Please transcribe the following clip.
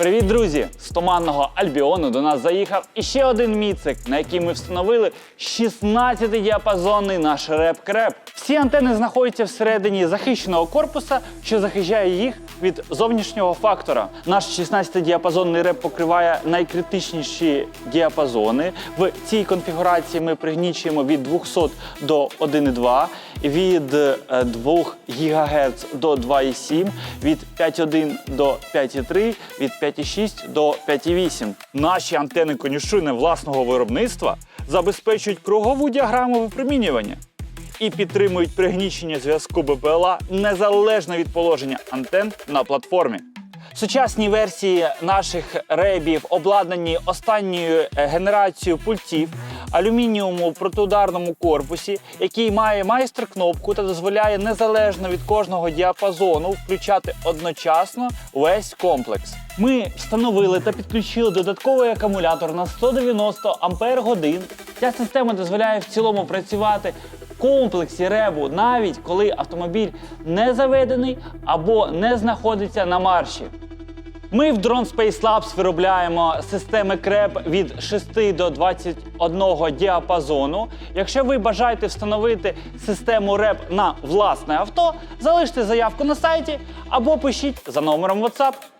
Привіт, друзі! З туманного Альбіону до нас заїхав іще один міцик, на який ми встановили 16-й діапазонний наш реп-креп. Всі антени знаходяться всередині захищеного корпуса, що захищає їх від зовнішнього фактора. Наш 16-діапазонний реп покриває найкритичніші діапазони. В цій конфігурації ми пригнічуємо від 200 до 1,2, від е, 2 ГГц до 2,7, від 5,1 до 5,3, від 5,6 до 5,8. Наші антени конюшини власного виробництва забезпечують кругову діаграму випромінювання і підтримують пригнічення зв'язку БПЛА незалежно від положення антен на платформі. Сучасні версії наших ребів обладнані останньою е, генерацією пультів алюмініуму протиударному корпусі, який має майстер-кнопку та дозволяє незалежно від кожного діапазону включати одночасно весь комплекс. Ми встановили та підключили додатковий акумулятор на 190 ампер годин. Ця система дозволяє в цілому працювати комплексі ребу, навіть коли автомобіль не заведений або не знаходиться на марші. Ми в Drone Space Labs виробляємо системи креп від 6 до 21 діапазону. Якщо ви бажаєте встановити систему реп на власне авто, залиште заявку на сайті або пишіть за номером WhatsApp.